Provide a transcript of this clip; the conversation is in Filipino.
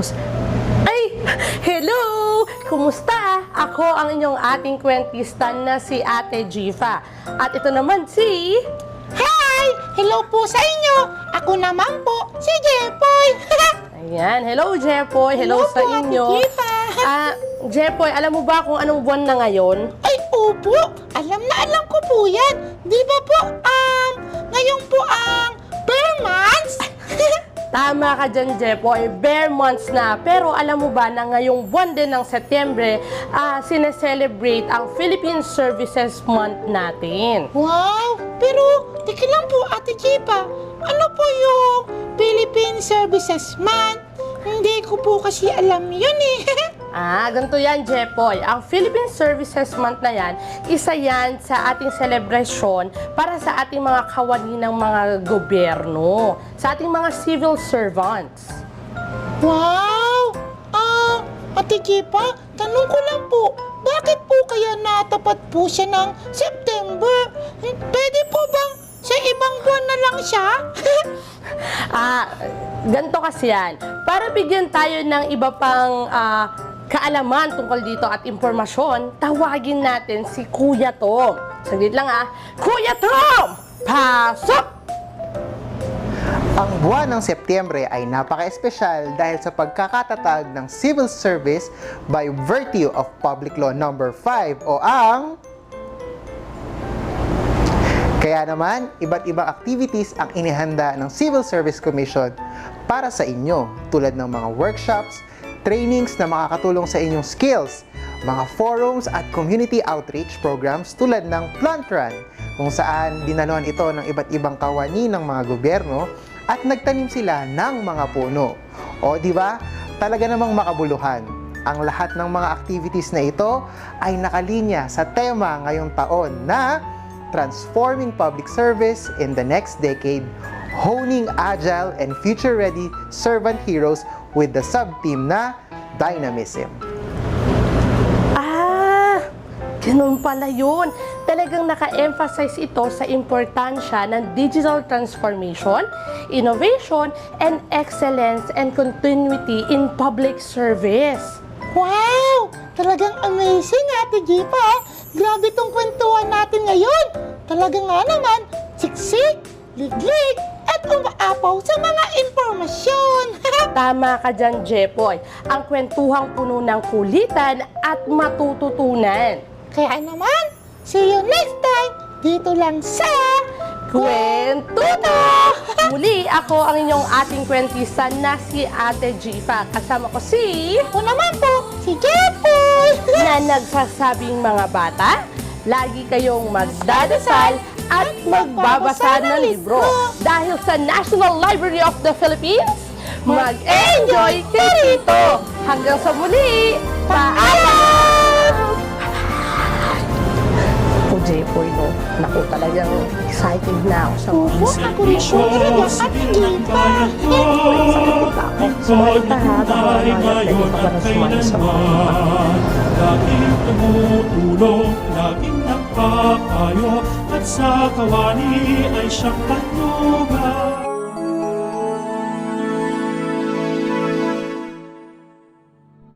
Tapos, ay! Hello! Kumusta? Ako ang inyong ating kwentista na si Ate Jifa. At ito naman si... Hi! Hello po sa inyo! Ako naman po, si Jepoy! Ayan, hello Jepoy! Hello, hello sa po, inyo! Ate Jifa! Ah, Jepoy, alam mo ba kung anong buwan na ngayon? Ay, opo! Alam na alam ko po yan! Di ba po, ah, Tama ka dyan, Jepoy. Bare months na. Pero alam mo ba na ngayong buwan din ng Setyembre, ah, sineselebrate ang Philippine Services Month natin. wow! Pero, teka lang po, Ate Jepa. Ano po yung Philippine Services Month? Hindi ko po kasi alam yun eh. Ah, ganito yan, Jepoy. Ang Philippine Services Month na yan, isa yan sa ating celebration para sa ating mga kawani ng mga gobyerno, sa ating mga civil servants. Wow! Ah, Ate Jepa, tanong ko lang po, bakit po kaya natapat po siya ng September? Pwede po bang sa ibang buwan na lang siya? Ah, ganito kasi yan. Para bigyan tayo ng iba pang ah, kaalaman tungkol dito at impormasyon, tawagin natin si Kuya Tom. Saglit lang ah. Kuya Tom! Pasok! Ang buwan ng Setyembre ay napaka-espesyal dahil sa pagkakatatag ng civil service by virtue of Public Law Number 5 o ang kaya naman, iba't ibang activities ang inihanda ng Civil Service Commission para sa inyo tulad ng mga workshops, trainings na makakatulong sa inyong skills, mga forums at community outreach programs tulad ng Plant Run kung saan dinaluhan ito ng iba't ibang kawani ng mga gobyerno at nagtanim sila ng mga puno. O di ba? Talaga namang makabuluhan. Ang lahat ng mga activities na ito ay nakalinya sa tema ngayong taon na transforming public service in the next decade, honing agile and future-ready servant heroes with the sub-team na dynamism. Ah, ganun pala yun. Talagang naka-emphasize ito sa importansya ng digital transformation, innovation, and excellence and continuity in public service. Wow! Talagang amazing, Ate Jepa. Grabe tong kwentuhan natin ngayon. Talaga nga naman, siksik, liglig, at umaapaw sa mga impormasyon. Tama ka dyan, Jepoy. Ang kwentuhang puno ng kulitan at matututunan. Kaya naman, see you next time dito lang sa Kwentuto! Muli, ako ang inyong ating kwentista na si Ate Jifa. Kasama ko si... Ako naman. Na nagsasabing mga bata, lagi kayong magdadasal at magbabasa ng libro. Dahil sa National Library of the Philippines, mag-enjoy ka rito! Hanggang sa muli! Paalam! O Jepoy, no? Naku, talagang excited na ako sa mga Opo, ako rin po talaga, Ate Jepa. Sumali ka ha, baka ka ba na sumali sa mga Laging tumutulong, laging nagpapayo At sa kawani ay siyang patnubayan